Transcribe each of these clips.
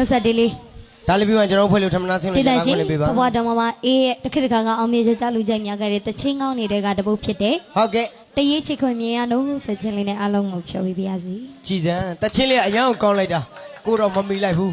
နောက်ဆက်ဒီလေးဒါလေးပြီးရင်ကျွန်တော်တို့ဖွဲ့လို့ထမနာဆင်းတလို့ည်တန်ရှင်လေးပေးပါဘဝဟုတော်မှာပါအေးရဲ့တစ်ခါတစ်ခါကအောင်မြင်ကြကြလူကြိုက်များခဲ့တဲ့တချင်းကောင်းနေတဲ့ကတပုတ်ဖြစ်တဲ့တ်ကဲ့တရေးချစ်ခွင်မြင်ရနှုတ်ဆက်ချင်းလေးနဲ့အားလုံးကိုဖြော်ပေးပါရစေ ကြည်စံတချင်းလေးကအရန်ကိုကောင်းလိုက်တာကိုတော့မမီလိုက်ဘူး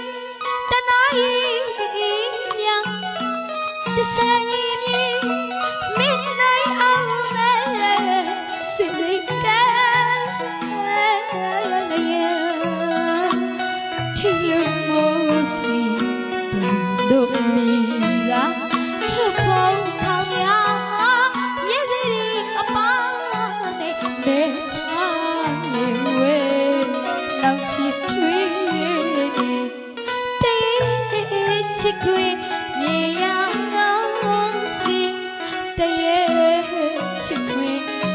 to bring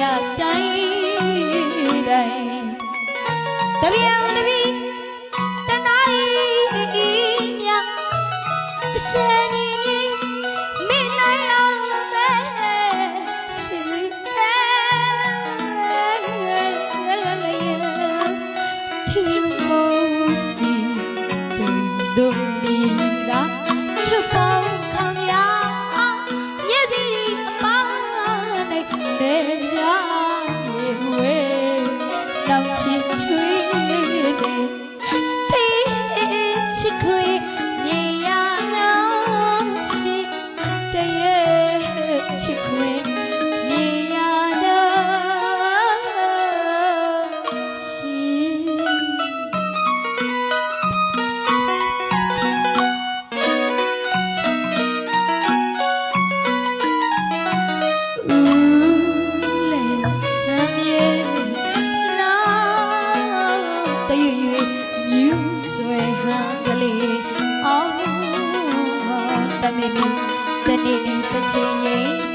ရတိုင်းတိုင်းတပီအောင်တပီတနာရီမြတ်စနေ ဆွေဟန်ကလေးအောင်မတမင်တနေ့တစ်ချိန်ချင်း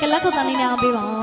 ကလကုတ်တန်းလေးများပေးပါ